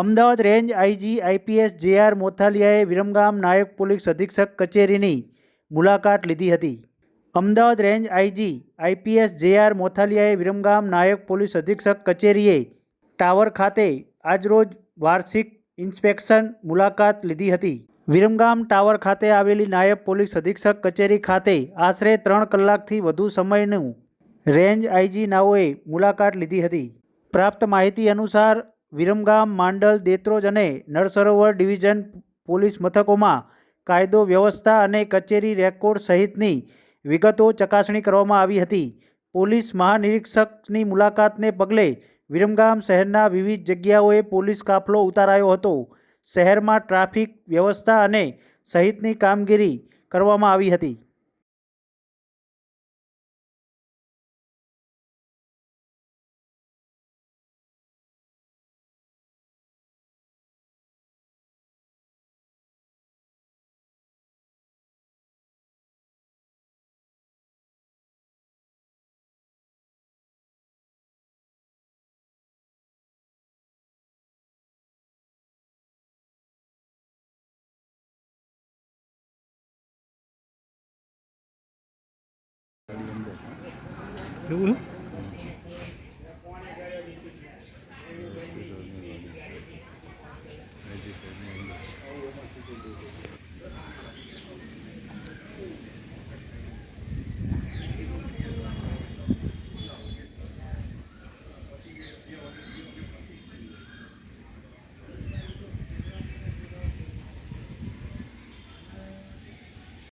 Ahmedabad range IG, IPS J R મોથાલિયાએ Viramgam નાયક police અધિક્ષક કચેરીની મુલાકાત લીધી હતી. Ahmedabad range IG, IPS J R મોથાલિયાએ Viramgam નાયક પોલીસ અધિક્ષક કચેરીએ ટાવર ખાતે આજરોજ વાર્ષિક ઇન્સ્પેક્શન મુલાકાત લીધી હતી. વિરમગામ ટાવર ખાતે આવેલી નાયબ પોલીસ અધિક્ષક કચેરી ખાતે આશરે ત્રણ કલાકથી વધુ સમયનું રેન્જ આઈજી નાઓએ મુલાકાત લીધી હતી. પ્રાપ્ત માહિતી અનુસાર વિરમગામ, માંડલ, દેત્રોજ અને નળસરોવર ડિવિઝન પોલીસ મથકોમાં કાયદો, વ્યવસ્થા અને કચેરી રેકોર્ડ સહિતની વિગતો ચકાસણી કરવામાં આવી હતી. પોલીસ મહાનિરીક્ષકની મુલાકાતને પગલે વિરમગામ શહેરના વિવિધ જગ્યાઓએ પોલીસ કાફલો ઉતારાયો હતો. શહેરમાં ટ્રાફિક વ્યવસ્થા અને સહિતની કામગીરી કરવામાં આવી હતી. Hữu